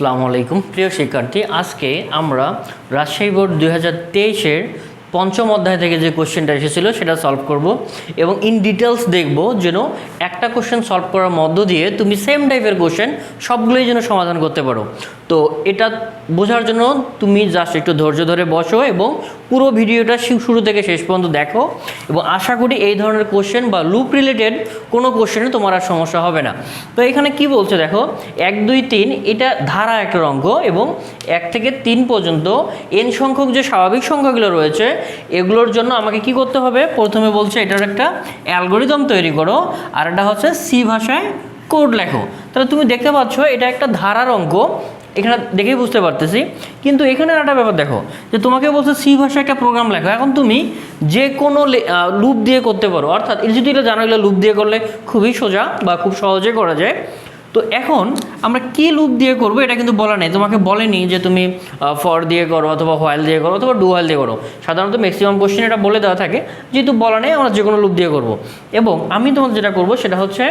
আসসালামু আলাইকুম। প্রিয় শিক্ষার্থী, আজকে আমরা রাজশাহী বোর্ড দুই হাজার তেইশের পঞ্চম অধ্যায় থেকে যে কোশ্চেনটা এসেছিল সেটা সলভ করব এবং ইন ডিটেলস দেখব যেন একটা কোশ্চেন সলভ করার মধ্য দিয়ে তুমি সেম টাইপের কোশ্চেন সবগুলোই যেন সমাধান করতে পারো। তো এটা বোঝার জন্য তুমি জাস্ট একটু ধৈর্য ধরে বসো এবং পুরো ভিডিওটা শুরু থেকে শেষ পর্যন্ত দেখো এবং আশা করি এই ধরনের কোশ্চেন বা লুপ রিলেটেড কোনো কোশ্চেনে তোমার আর সমস্যা হবে না। তো এখানে কি বলছে দেখো? এক, দুই, তিন, এটা ধারা একটা অঙ্ক এবং এক থেকে তিন পর্যন্ত এন সংখ্যক যে স্বাভাবিক সংখ্যাগুলো রয়েছে, এগুলোর জন্য আমাকে কি করতে হবে? প্রথমে বলছে এটার একটা অ্যালগোরিদম তৈরি করো আর এটা হচ্ছে সি ভাষায় কোড লেখো। তাহলে তুমি দেখতে পাচ্ছ এটা একটা ধারার অঙ্ক। এখানে দেখেই বুঝতে পারতেছি। কিন্তু এখানে একটা ব্যাপার দেখো, যে তোমাকে বলছে সি ভাষায় একটা প্রোগ্রাম লেখো। এখন তুমি যে কোনো লুপ দিয়ে করতে পারো। অর্থাৎ এটা জানো, এগুলো লুপ দিয়ে করলে খুবই সোজা বা খুব সহজে করা যায়। তো এখন আমরা কি লুপ দিয়ে করব এটা কিন্তু বলা নেই। তোমাকে বলেনি যে তুমি ফর দিয়ে করো অথবা হোয়াইল দিয়ে করো অথবা ডু হোয়াইল দিয়ে করো। সাধারণত ম্যাক্সিমাম কোশ্চেন এটা বলে দেওয়া থাকে, যেহেতু বলা নেই আমরা যে কোনো লুপ দিয়ে করব। এবং আমি তোমার যেটা করব সেটা হচ্ছে,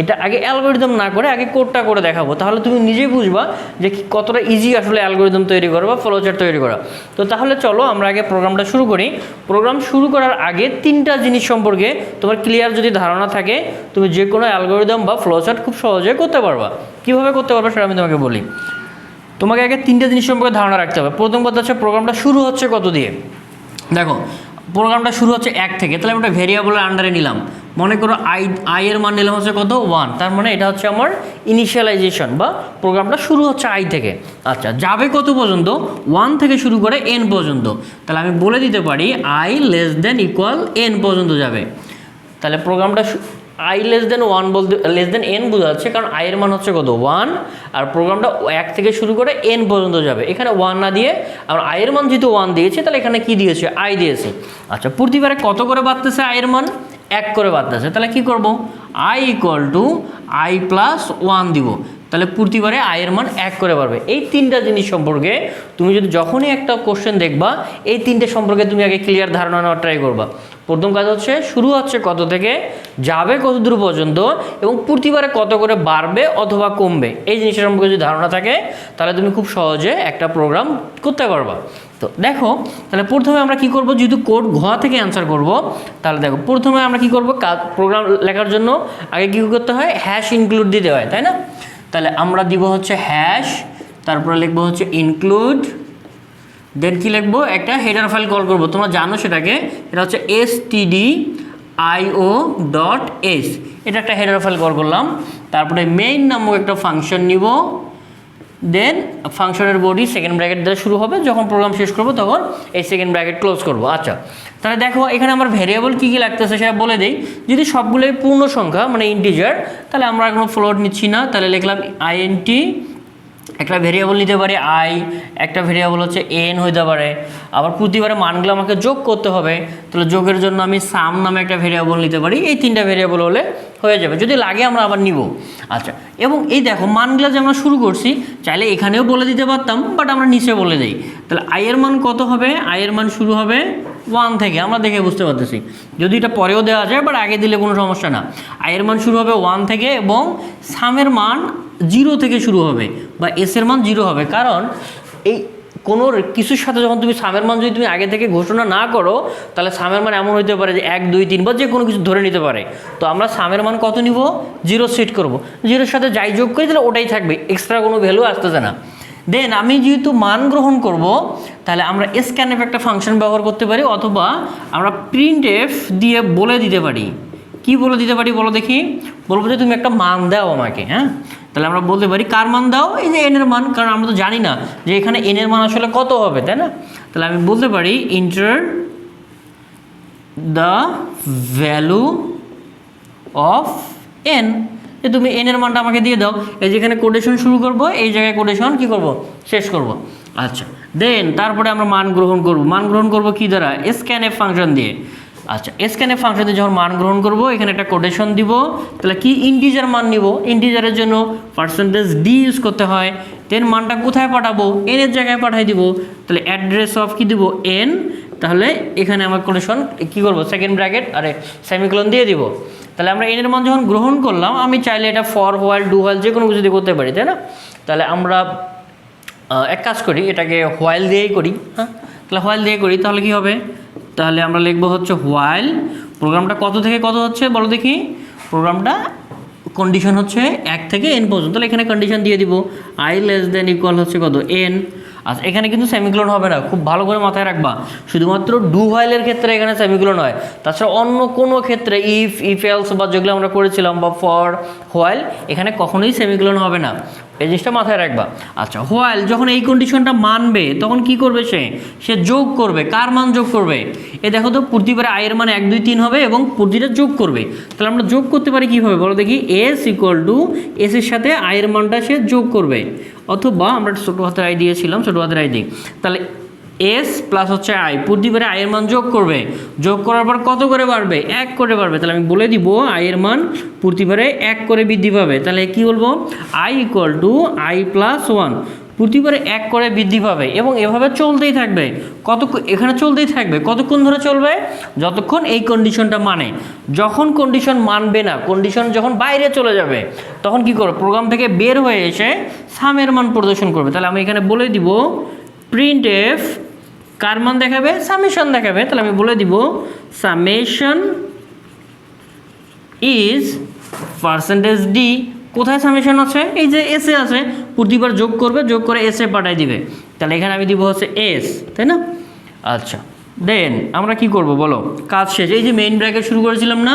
এটা আগে অ্যালগোরিদম না করে আগে কোডটা করে দেখাবো। তাহলে তুমি নিজেই বুঝবা যে কতটা ইজি আসলে অ্যালগোরিদম তৈরি করা বা ফ্লোচার্ট তৈরি করা। তো তাহলে চলো আমরা আগে প্রোগ্রামটা শুরু করি। প্রোগ্রাম শুরু করার আগে তিনটা জিনিস সম্পর্কে তোমার ক্লিয়ার যদি ধারণা থাকে, তুমি যে কোনো অ্যালগোরিদম বা ফ্লোচার্ট খুব সহজে করতে পারবা? কীভাবে করতে পারবা সেটা আমি তোমাকে বলি। তোমাকে আগে তিনটে জিনিস সম্পর্কে ধারণা রাখতে হবে। প্রথম কথা হচ্ছে প্রোগ্রামটা শুরু হচ্ছে কত দিয়ে? দেখো প্রোগ্রামটা শুরু হচ্ছে এক থেকে। তাহলে আমি একটা ভেরিয়েবলের আন্ডারে নিলাম। মনে করো আই আই এর মান নিলাম হচ্ছে কত? ওয়ান তার মানে এটা হচ্ছে আমার ইনিশিয়ালাইজেশন বা প্রোগ্রামটা শুরু হচ্ছে আই থেকে। আচ্ছা যাবে কত পর্যন্ত? ওয়ান থেকে শুরু করে এন পর্যন্ত। তাহলে আমি বলে দিতে পারি I less than equal N পর্যন্ত যাবে। তাহলে প্রোগ্রামটা আই লেস দেন ওয়ান বলতে লেস দেন এন বোঝাচ্ছে, কারণ আই এর মান হচ্ছে কত? ওয়ান আর প্রোগ্রামটা এক থেকে শুরু করে এন পর্যন্ত যাবে। এখানে ওয়ান না দিয়ে, আমরা আই এর মান যেহেতু ওয়ান দিয়েছে, তাহলে এখানে কি দিয়েছে? আই দিয়েছে। আচ্ছা প্রতিবারে কত করে বাড়তেছে আই এর মান? এক করে বাড়তেছে। তাহলে কি করব? I equal to I plus one দিব। তাহলে প্রতিবারে আয়ের মান এক করে বাড়বে। এই তিনটা জিনিস সম্পর্কে তুমি যদি যখনই একটা কোশ্চেন দেখবা, এই তিনটে সম্পর্কে তুমি আগে ক্লিয়ার ধারণা নেওয়ার ট্রাই করবা। প্রথম কাজ হচ্ছে, শুরু হচ্ছে কত থেকে? যাবে কত দূর পর্যন্ত এবং প্রতিবারে কত করে বাড়বে অথবা কমবে? এই জিনিসের সম্পর্কে যদি ধারণা থাকে, তাহলে তুমি খুব সহজে একটা প্রোগ্রাম করতে পারবা। তো দেখো, তাহলে প্রথমে আমরা কি করব? যেহেতু কোড ঘ থেকে অ্যান্সার করব, তাহলে দেখো, প্রথমে আমরা কি করব? প্রোগ্রাম লেখার জন্য আগে কী করতে হয়? হ্যাশ ইনক্লুড দিতে হয়, তাই না? তাহলে আমরা দিব হচ্ছে হ্যাশ তারপরে লিখব হচ্ছে ইনক্লুড দেন কি লিখব? একটা হেডার ফাইল কল করব। তোমরা জানো সেটাকে? এটা হচ্ছে এস টিডি আইও ডট এস এটা একটা হেডার ফাইল কল করলাম। তারপরে মেইন নামক একটা ফাংশন নিব। দেন ফাংশনের বডি সেকেন্ড ব্র্যাকেট দ্বারা শুরু হবে। যখন প্রোগ্রাম শেষ করব, তখন এই সেকেন্ড ব্র্যাকেট ক্লোজ করব। আচ্ছা। তাহলে দেখো, এখানে আমার ভেরিয়েবল কী কী লাগতেছে সেটা বলে দেই। যদি সবগুলোই পূর্ণ সংখ্যা মানে ইন্টিজার তাহলে আমরা কোনো ফ্লোট নিচ্ছি না। তাহলে লিখলাম আইএনটি একটা ভেরিয়েবল নিতে পারি আই একটা ভেরিয়েবল হচ্ছে এন হইতে পারে। আবার প্রতিবারে মানগুলো আমাকে যোগ করতে হবে, তাহলে যোগের জন্য আমি সাম নামে একটা ভেরিয়েবল নিতে পারি। এই তিনটা ভেরিয়েবল হলে হয়ে যাবে। যদি লাগে আমরা আবার নিব। আচ্ছা এবং এই দেখো মানগুলো যে আমরা শুরু করছি, চাইলে এখানেও বলে দিতে পারতাম বাট আমরা নিচে বলে দিই। তাহলে আয়ের মান কত হবে? আয়ের মান শুরু হবে ওয়ান থেকে। আমরা দেখে বুঝতে পারতেছি। যদি এটা পরেও দেওয়া যায় বাট আগে দিলে কোনো সমস্যা না। আয়ের মান শুরু হবে ওয়ান থেকে এবং সামের মান জিরো থেকে শুরু হবে বা এসের মান জিরো হবে। কারণ এই কোনো কিছুর সাথে যখন তুমি সামের মান যদি তুমি আগে থেকে ঘোষণা না করো, তাহলে সামের মান এমন হতে পারে যে এক, দুই, তিন বা যে কোনো কিছু ধরে নিতে পারে। তো আমরা সামের মান কত নিব? জিরো সেট করব। জিরোর সাথে যাই যোগ করি, তাহলে ওটাই থাকবে। এক্সট্রা কোনো ভ্যালু আসতেছে না। দেন আমি যেহেতু মান গ্রহণ করব, তাহলে আমরা স্ক্যানএফ একটা ফাংশন ব্যবহার করতে পারি, অথবা আমরা প্রিন্ট এফ দিয়ে বলে দিতে পারি। কি বলে দিতে পারি বলো দেখি? বলব যে তুমি একটা মান দাও আমাকে হ্যাঁ? তাহলে আমরা বলতে পারি, কার মান দাও? এই যে এনের মান, কারণ আমরা তো জানি না যে এখানে এনের মান আসলে কত হবে, তাই না? তাহলে আমি বলতে পারি enter the value of N যে তুমি এনের মানটা আমাকে দিয়ে দাও, এই যেখানে কোটেশন শুরু করব, এই জায়গায় কোটেশন কি করব? শেষ করব। আচ্ছা দেন তারপরে আমরা মান গ্রহণ করব। মান গ্রহণ করব কি দ্বারা? স্ক্যানএফ ফাংশন দিয়ে। আচ্ছা স্ক্যানএফ ফাংশন যখন মান গ্রহণ করব, এখানে একটা কোটেশন দিব। তাহলে কি ইন্টিজার মান নিব? ইন্টিজারের জন্য পার্সেন্টেজ ডি ইউজ করতে হয়। দেন মানটা কোথায় পাঠাবো? এনের জায়গায় পাঠাই দিব। তাহলে অ্যাড্রেস অফ কি দিব? এন তাহলে এখানে আমার কোটেশন কী করব? সেকেন্ড ব্র্যাকেট আরে সেমিকোলন দিয়ে দিব। তাহলে আমরা এনের মান যখন গ্রহণ করলাম, আমি চাইলে এটা ফর হোয়াইল ডু হোয়াইল যে কোনো কিছু দিয়ে করতে পারি, তাই না? তাহলে আমরা এক কাজ করি, এটাকে হোয়াইল দিয়েই করি হ্যাঁ? তাহলে হোয়াইল দিয়ে করি, তাহলে কি হবে? তাহলে আমরা লিখব হচ্ছে হোয়াইল প্রোগ্রামটা কত থেকে কত হচ্ছে বলো দেখি। প্রোগ্রামটা কন্ডিশন হচ্ছে এক থেকে এন পর্যন্ত। তাহলে এখানে কন্ডিশন দিয়ে দিব। আই লেস দেন ইকুয়াল হচ্ছে কত? এন আচ্ছা এখানে কিন্তু সেমিক্লোন হবে না। খুব ভালো করে মাথায় রাখবা। শুধুমাত্র ডু হোয়াইলের ক্ষেত্রে এখানে সেমিক্লোন হয়। তাছাড়া অন্য কোনো ক্ষেত্রে ইফ ইফ এলস বা যেগুলো আমরা করেছিলাম বা ফর হোয়াইল এখানে কখনোই সেমিক্লোন হবে না। এই জিনিসটা মাথায় রাখবা। আচ্ছা হোয়াইল যখন এই কন্ডিশনটা মানবে, তখন কি করবে সে? সে যোগ করবে। কার মান যোগ করবে? এ দেখো তো প্রতিবারে আয়ের মান এক, দুই, তিন হবে এবং প্রতিটা যোগ করবে। তাহলে আমরা যোগ করতে পারি কীভাবে? বলো দেখি। এস ইকুয়াল টু এস এর সাথে আয়ের মানটা সে যোগ করবে। অথবা আমরা ছোটো হাতের আই দিয়েছিলাম, ছোটো হাতের আই দিই। তাহলে এস প্লাস হচ্ছে আই প্রতিবারে আয়ের মান যোগ করবে। যোগ করার পর কত করে বাড়বে? এক করে বাড়বে। তাহলে আমি বলে দিব আয়ের মান প্রতিবারে এক করে বৃদ্ধি পাবে। তাহলে কি বলব? I equal to I plus one প্রতিবারে এক করে বৃদ্ধি পাবে এবং এভাবে চলতেই থাকবে। কত এখানে চলতেই থাকবে। কতক্ষণ ধরে চলবে? যতক্ষণ এই কন্ডিশনটা মানে। যখন কন্ডিশন মানবে না কন্ডিশন যখন বাইরে চলে যাবে, তখন কি করবে? প্রোগ্রাম থেকে বের হয়ে এসে সামের মান প্রদর্শন করবে। তাহলে আমি এখানে বলে দিব প্রিন্ট এফ কার মান দেখাবে? সামেশন দেখাবে। তাহলে আমি বলে দিব, সামেশন ইজ পার্সেন্টেজ ডি কোথায় সামেশন আছে? এই যে এসে আছে। প্রতিবার যোগ করবে, যোগ করে এসে পাঠাই দিবে। তাহলে এখানে আমি দিব হচ্ছে এস তাই না? আচ্ছা দেন আমরা কি করব বলো? কাজ শেষ। এই যে মেইন ব্র্যাকেট শুরু করেছিলাম না?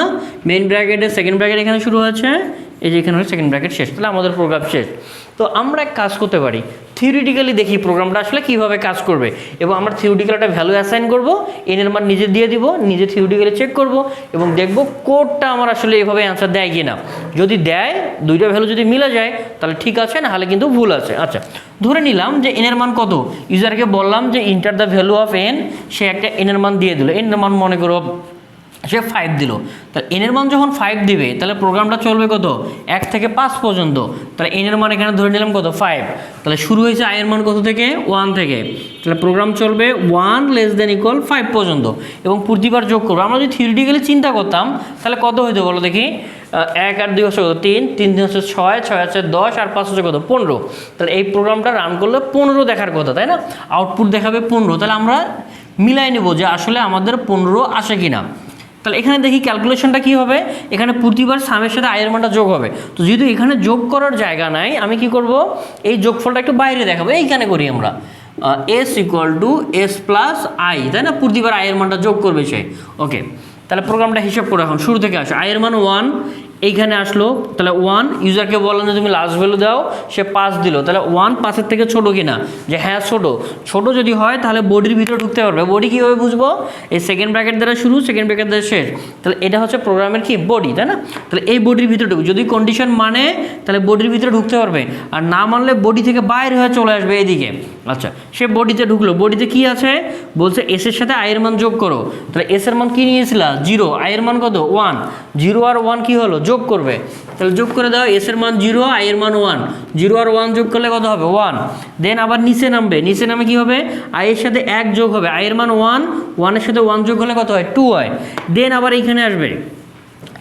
মেইন ব্র্যাকেটের সেকেন্ড ব্র্যাকেট এখানে শুরু হয়েছে। এই যে এখানে সেকেন্ড ব্র্যাকেট শেষ। তাহলে আমাদের প্রোগ্রাম শেষ। তো আমরা এক কাজ করতে পারি। থিওরিটিক্যালি দেখি প্রোগ্রামটা আসলে কীভাবে কাজ করবে এবং আমরা থিওরিটিক্যাল একটা ভ্যালু অ্যাসাইন করব এনের মান নিজে দিয়ে দিব, নিজে থিওরিটিক্যালি চেক করব এবং দেখব কোডটা আমার আসলে এভাবে অ্যান্সার দেয় কি না যদি দেয়, দুইটা ভ্যালু যদি মিলে যায়, তাহলে ঠিক আছে না হলে কিন্তু ভুল আছে। আচ্ছা ধরে নিলাম যে এনের মান কত? ইউজারকে বললাম যে enter the value of N সে একটা এনের মান দিয়ে দিল। এনের মান মনে করো সে ফাইভ দিল। তাহলে এনের মান যখন ফাইভ দিবে, তাহলে প্রোগ্রামটা চলবে কত? এক থেকে পাঁচ পর্যন্ত। তাহলে এনের মান এখানে ধরে নিলাম কত? ফাইভ তাহলে শুরু হয়েছে আয়ের মান কত থেকে? ওয়ান থেকে। তাহলে প্রোগ্রাম চলবে one less than equal five পর্যন্ত। এবং প্রতিবার যোগ করব। আমরা যদি থিওরিটিক্যালি চিন্তা করতাম, তাহলে কত হইতো বলো দেখি? এক আর দুই হচ্ছে কত? তিন। তিন তিন হচ্ছে ছয়। ছয় হচ্ছে দশ। আর পাঁচ হচ্ছে কত? পনেরো। তাহলে এই প্রোগ্রামটা রান করলে পনেরো দেখার কথা, তাই না? আউটপুট দেখাবে পনেরো। তাহলে আমরা মিলাই নেব যে আসলে আমাদের পনেরো আসে কিনা। তাহলে এখানে দেখি ক্যালকুলেশনটা কি হবে? এখানে প্রতিবার সামের সাথে আয়ের মানটা যোগ হবে। তো যেহেতু এখানে যোগ করার জায়গা নাই, আমি কি করব? এই যোগফলটা একটু বাইরে দেখাবো। এইখানে করি আমরা। S equal to S plus I তাই না? প্রতিবার আয়ের মানটা যোগ করবে সে। ওকে তাহলে প্রোগ্রামটা হিসাব করে এখন, শুরু থেকে আসো। আয়ের মান ওয়ান এইখানে আসলো, তাহলে ওয়ান ইউজারকে বললাম যে তুমি লাস্ট ভ্যালু দাও, সে পাঁচ দিল। তাহলে ওয়ান পাঁচের থেকে ছোটো কিনা? যে হ্যাঁ ছোটো। ছোটো যদি হয়, তাহলে বডির ভিতরে ঢুকতে পারবে। বডি কীভাবে বুঝব? এই সেকেন্ড ব্র্যাকেট দ্বারা শুরু সেকেন্ড ব্র্যাকেট দ্বারা শেষ। তাহলে এটা হচ্ছে প্রোগ্রামের কি? বডি তাই না? তাহলে এই বডির ভিতরে ঢুকবে। যদি কন্ডিশন মানে তাহলে বডির ভিতরে ঢুকতে পারবে। আর না মানলে বডি থেকে বাইরে হয়ে চলে আসবে এইদিকে। আচ্ছা সে বডিতে ঢুকলো। বডিতে কি আছে? বলছে এসের সাথে আয়ের মান যোগ করো। তাহলে এসের মান কি নিয়েছিলা? জিরো আয়ের মান কত? ওয়ান জিরো আর ওয়ান কী হলো? যোগ করবে। তাহলে যোগ করে দাও এস এর মান জিরো আয়ের মান ওয়ান জিরো আর ওয়ান যোগ করলে কত হবে? ওয়ান দেন আবার নিচে নামবে। নিচে নামে কি হবে? আয়ের সাথে এক যোগ হবে। আয়ের মান ওয়ান ওয়ানের সাথে ওয়ান যোগ হলে কত হয়? টু হয়। দেন আবার এইখানে আসবে।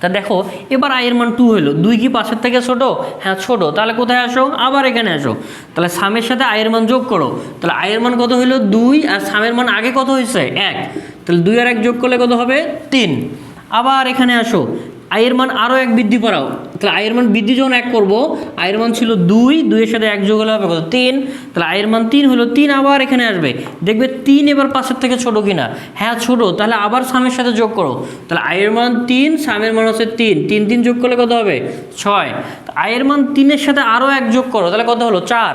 তা দেখো, এবার আয়ের মান টু হলো। দুই কি পাশের থেকে ছোট? হ্যাঁ ছোট। তাহলে কোথায় আসো? আবার এখানে আসো। তাহলে সামের সাথে আয়ের মান যোগ করো। তাহলে আয়ের মান কত হলো? দুই। আর সামের মান আগে কত হয়েছে? এক। তাহলে দুই আর এক যোগ করলে কত হবে? তিন। আবার এখানে আসো। আয়ের মান আরও এক বৃদ্ধি করাও। তাহলে আয়ের মান বৃদ্ধি যখন এক করব, আয়ের মান ছিল দুই, দুইয়ের সাথে এক যোগ হলে হবে কত? তিন। তাহলে আয়ের মান তিন হলো তিন আবার এখানে আসবে। দেখবে তিন এবার পাশের থেকে ছোট কিনা? হ্যাঁ ছোটো। তাহলে আবার সামের সাথে যোগ করো। তাহলে আয়ের মান তিন, সামের মান হচ্ছে তিন। তিন তিন যোগ করলে কত হবে? ছয়। আয়ের মান তিনের সাথে আরও এক যোগ করো, তাহলে কত হলো? চার।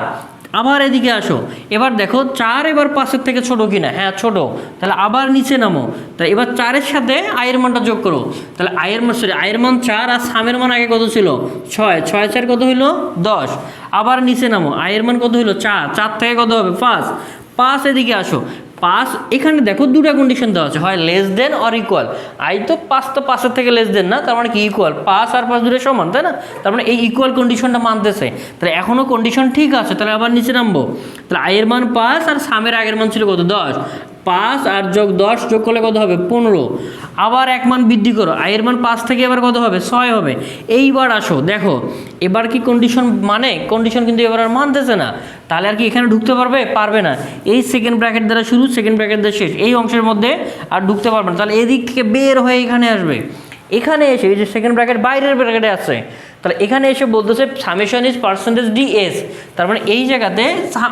আবার এদিকে আসো। এবার দেখো, চার এবার পাশের থেকে ছোটো কিনা? হ্যাঁ ছোট। তাহলে আবার নিচে নামো। তাহলে এবার চারের সাথে আয়ের মানটা যোগ করো। তাহলে আয়ের মান সরি আয়ের মান চার আর সামের মান আগে কত ছিল? ছয়। ছয় চার কত হইল? দশ। আবার নিচে নামো। আয়ের মান কত হইল? চার। চার থেকে কত হবে? পাঁচ। পাঁচ এদিকে আসো। পাঁচ এখানে দেখো দুটা কন্ডিশন দেওয়া আছে, হয় less than or equal I তো পাস তো পাসের থেকে লেস দেন না, তার মানে কি ইকুয়াল পাস আর পাস দুটো সমান, তাই না? তার মানে এই ইকুয়াল কন্ডিশনটা মানতেছে। তাহলে এখনও কন্ডিশন ঠিক আছে, তাহলে আবার নিচে নামবো। তাহলে আয়ের মান পাস আর সামের আগের মান ছিল কত? দশ। পাঁচ আর যোগ দশ যোগ করলে কত হবে? পনেরো। আবার এক মান বৃদ্ধি করো। আয়ের মান পাঁচ থেকে এবার কত হবে? ছয় হবে। এইবার আসো, দেখো, এবার কি কন্ডিশন মানে? কন্ডিশন কিন্তু এবার আর মানতেছে না। তাহলে আর কি এখানে ঢুকতে পারবে? পারবে না। এই সেকেন্ড ব্র্যাকেট দ্বারা শুরু সেকেন্ড ব্র্যাকেট দ্বারা শেষ। এই অংশের মধ্যে আর ঢুকতে পারবে না। তাহলে এদিক থেকে বের হয়ে এখানে আসবে। এখানে এসে এই যে সেকেন্ড ব্র্যাকেট বাইরের ব্র্যাকেটে আছে তাহলে এখানে এসে বলতেছে summation is percentage D S তার মানে এই জায়গাতে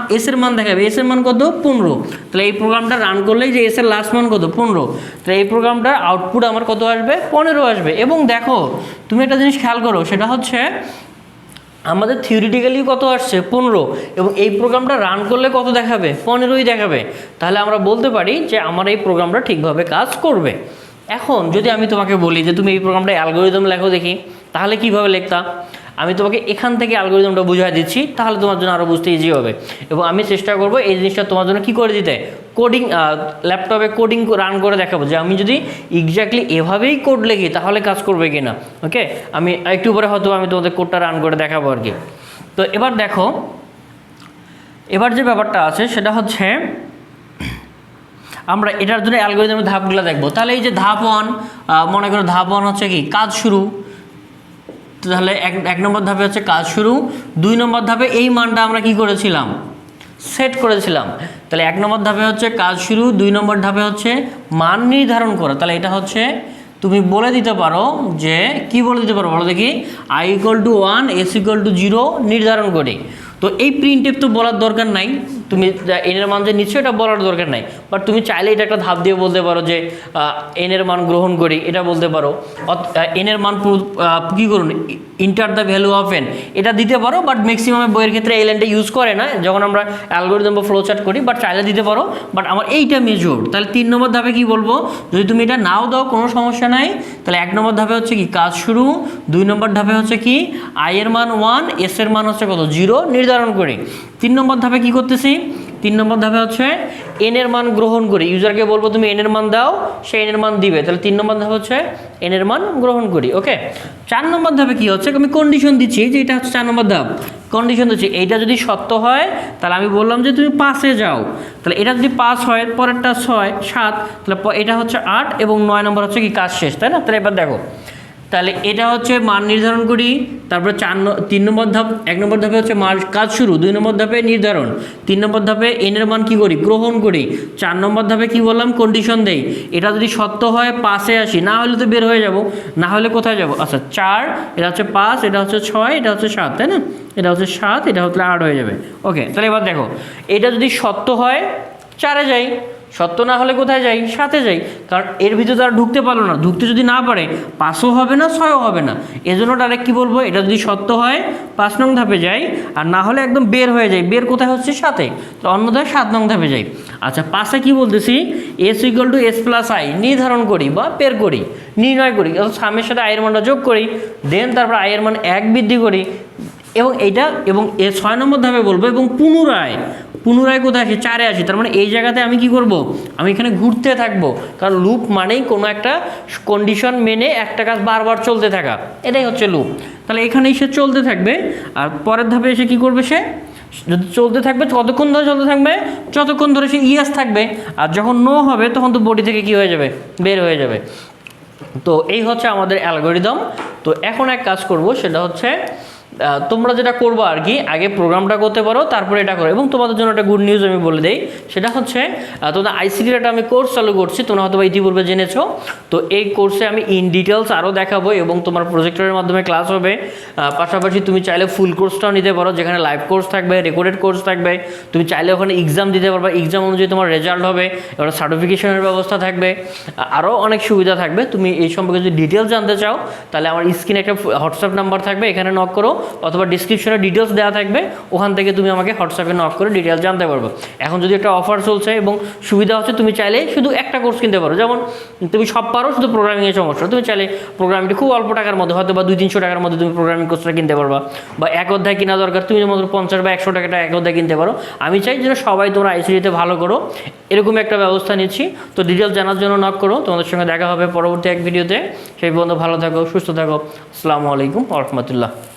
এস এর মান দেখাবে। এস এর মান কত? পনেরো। তাহলে এই প্রোগ্রামটা রান করলেই যে এস এর লাস্ট মান কত? পনেরো। তাহলে এই প্রোগ্রামটার আউটপুট আমার কত আসবে? পনেরো আসবে। এবং দেখো, তুমি একটা জিনিস খেয়াল করো, সেটা হচ্ছে আমাদের থিওরিটিক্যালি কত আসছে? পনেরো। এবং এই প্রোগ্রামটা রান করলে কত দেখাবে? পনেরোই দেখাবে। তাহলে আমরা বলতে পারি যে আমার এই প্রোগ্রামটা ঠিকভাবে কাজ করবে। এখন যদি আমি তোমাকে বলি যে তুমি এই প্রোগ্রামটা অ্যালগোরিদম লেখো দেখি, তাহলে কীভাবে লিখতা? আমি তোমাকে এখান থেকে অ্যালগোরিদমটা বুঝিয়ে দিচ্ছি, তাহলে তোমার জন্য আরও বুঝতে ইজি হবে। এবং আমি চেষ্টা করব এই জিনিসটা তোমার জন্য কী করে দিতে? কোডিং ল্যাপটপে কোডিং রান করে দেখাবো, যে আমি যদি এক্স্যাক্টলি এভাবেই কোড লিখি, তাহলে কাজ করবে কি না ওকে আমি একটু পরে হয়তো আমি তোমাদের কোডটা রান করে দেখাবো আর কি। তো এবার দেখো, এবার যে ব্যাপারটা আছে, সেটা হচ্ছে আমরা এটার জন্য অ্যালগোরিদমের ধাপগুলো দেখব। তাহলে এই যে ধাপ ওয়ান মনে করো ধাপ ওয়ান হচ্ছে কি? কাজ শুরু। তাহলে এক এক নম্বর ধাপে হচ্ছে কাজ শুরু। দুই নম্বর ধাপে এই মানটা আমরা কি করেছিলাম? সেট করেছিলাম। তাহলে এক নম্বর ধাপে হচ্ছে কাজ শুরু, দুই নম্বর ধাপে হচ্ছে মান নির্ধারণ করা। তাহলে এটা হচ্ছে, তুমি বলে দিতে পারো যে, কি বলে দিতে পারো? বলো দেখি। I equal to one S equal to zero নির্ধারণ করে। তো এই প্রিন্টেপ তো বলার দরকার নাই। তুমি এনের মান যে নিচ্ছ, এটা বলার দরকার নাই। বাট তুমি চাইলে এটা একটা ধাপ দিয়ে বলতে পারো যে এনের মান গ্রহণ করি, এটা বলতে পারো। এনের মান কী করুন enter the value of N এটা দিতে পারো বাট ম্যাক্সিমাম বইয়ের ক্ষেত্রে এই লাইনটা ইউজ করে না, যখন আমরা অ্যালগোরিদম বা ফ্লো চার্ট করি বাট চাইলে দিতে পারো। বাট আমার এইটা মেজর তাহলে তিন নম্বর ধাপে কি বলব, যদি তুমি এটা নাও দাও, কোনো সমস্যা নাই। তাহলে এক নম্বর ধাপে হচ্ছে কি, কাজ শুরু। দুই নম্বর ধাপে হচ্ছে কি আই এর মান ওয়ান এস এর মান হচ্ছে কত? জিরো নির্ধারণ করি। তিন নম্বর ধাপে কি করতেছি তিন নম্বর ধাপে হচ্ছে এন এর মান গ্রহণ করি। ইউজারকে বলব তুমি এন এর মান দাও, সে এন এর মান দিবে। তাহলে তিন নম্বর ধাপ হচ্ছে এন এর মান গ্রহণ করি, ওকে? চার নম্বর ধাপে কি হচ্ছে? আমি কন্ডিশন দিচ্ছি, যে এটা হচ্ছে চার নম্বর ধাপ। কন্ডিশন দিচ্ছি, এইটা যদি সত্য হয়, তাহলে আমি বললাম যে তুমি পাশে যাও। তাহলে এটা যদি পাস হয়, পরেরটা ছয়, সাত, তাহলে এটা হচ্ছে আট এবং নয় নম্বর হচ্ছে কি কাজ শেষ, তাই না? তাহলে এবার দেখো। তাহলে এটা হচ্ছে মান নির্ধারণ করি, তারপর চার তিন নম্বর ধাপ, এক নম্বর ধাপে হচ্ছে মার কাজ শুরু, দুই নম্বর ধাপে নির্ধারণ, তিন নম্বর ধাপে এনের মান কি করি, গ্রহণ করি, চার নম্বর ধাপে কি বললাম কন্ডিশন দেই, এটা যদি সত্য হয় পাশে আসি, না হলে তো বের হয়ে যাব, না হলে কোথায় যাব? আচ্ছা চার, এটা হচ্ছে পাঁচ, এটা হচ্ছে ছয়, এটা হচ্ছে সাত, তাই না? এটা হচ্ছে সাত, এটা হচ্ছে আট হয়ে যাবে ওকে তাহলে এবার দেখো, এটা যদি সত্য হয়, চারে যাই সত্য না হলে কোথায় যাই? সাথে যাই। কারণ এর ভিতরে তারা ঢুকতে পারল না। ঢুকতে যদি না পারে, পাঁচও হবে না, ছয়ও হবে না। এজন্য ডাইরেক্ট কী বলব? এটা যদি সত্য হয়, পাঁচ নং ধাপে যাই। আর না হলে একদম বের হয়ে যায় বের কোথায় হচ্ছে? সাথে। তো অন্যথায় সাত নং ধাপে যাই। আচ্ছা পাশে কি বলতেছি? S equal to S plus I নির্ধারণ করি বা বের করি, নির্ণয় করি। অর্থাৎ সামের সাথে আয়ের মানটা যোগ করি দেন তারপর আয়ের মান এক বৃদ্ধি করি। এবং এইটা, এবং এ ছয় নম্বর ধাপে বলব, এবং পুনরায় পুনরায় কোথায় আসি? চারে আসি। তার মানে এই জায়গাতে আমি কি করব? আমি এখানে ঘুরতে থাকব। কারণ লুপ মানেই কোনো একটা কন্ডিশন মেনে একটা কাজ বারবার চলতে থাকা। এটাই হচ্ছে লুপ তাহলে এখানে এসে চলতে থাকবে। আর পরের ধাপে এসে কি করবে সে? যদি চলতে থাকবে কতক্ষণ ধরে চলতে থাকবে, যতক্ষণ ধরে সে ইয়াস থাকবে। আর যখন নো হবে, তখন তো বডি থেকে কি হয়ে যাবে? বের হয়ে যাবে। তো এই হচ্ছে আমাদের অ্যালগোরিদম তো এখন এক কাজ করব, সেটা হচ্ছে তোমরা যেটা করব আর কি, আগে প্রোগ্রামটা করতে পারো, তারপরে এটা করো। এবং তোমাদের জন্য একটা গুড নিউজ আমি বলে দিই, সেটা হচ্ছে তোমাদের আইসিটির একটা আমি কোর্স চালু করছি, তোমরা হয়তো ইতিপূর্বে জেনেছো। তো এই কোর্সে আমি ইন ডিটেলস আরও দেখাবো এবং তোমার প্রজেক্টরের মাধ্যমে ক্লাস হবে। পাশাপাশি তুমি চাইলে ফুল কোর্সটাও নিতে পারো, যেখানে লাইভ কোর্স থাকবে রেকর্ডেড কোর্স থাকবে। তুমি চাইলে ওখানে এক্সাম দিতে পারবে এক্সাম অনুযায়ী তোমার রেজাল্ট হবে, এবার সার্টিফিকেশনের ব্যবস্থা থাকবে। আরও অনেক সুবিধা থাকবে। তুমি এই সম্পর্কে যদি ডিটেলস জানতে চাও, তাহলে আমার স্ক্রিনে একটা হোয়াটসঅ্যাপ নাম্বার থাকবে, এখানে নক করো। অথবা ডিসক্রিপশনে ডিটেলস দেওয়া থাকবে, ওখান থেকে তুমি আমাকে হোয়াটসঅ্যাপে নক করে ডিটেলস জানতে পারবে। এখন যদি একটা অফার চলছে এবং সুবিধা হচ্ছে, তুমি চাইলে শুধু একটা কোর্স কিনতে পারো। যেমন, তুমি সব পারো, শুধু প্রোগ্রামিংয়ের সমস্যা। তুমি চাইলে প্রোগ্রামিংটা খুব অল্প টাকার মধ্যে, হয়তো বা দুই, তিনশো টাকার মধ্যে তুমি প্রোগ্রামিং কোর্সটা কিনতে পারবা। বা এক অধ্যায় কিনা দরকার, তুমি মাত্র পঞ্চাশ বা একশো টাকাটা এক অধ্যায় কিনতে পারো। আমি চাই যেন সবাই তোমরা আইসিডিতে ভালো করো। এরকম একটা ব্যবস্থা নিচ্ছি। তো ডিটেলস জানার জন্য নক করো। তোমাদের সঙ্গে দেখা হবে পরবর্তী এক ভিডিওতে সেই পর্যন্ত ভালো থাকো, সুস্থ থাকো। আসসালামু আলাইকুম রহমতুল্লাহ।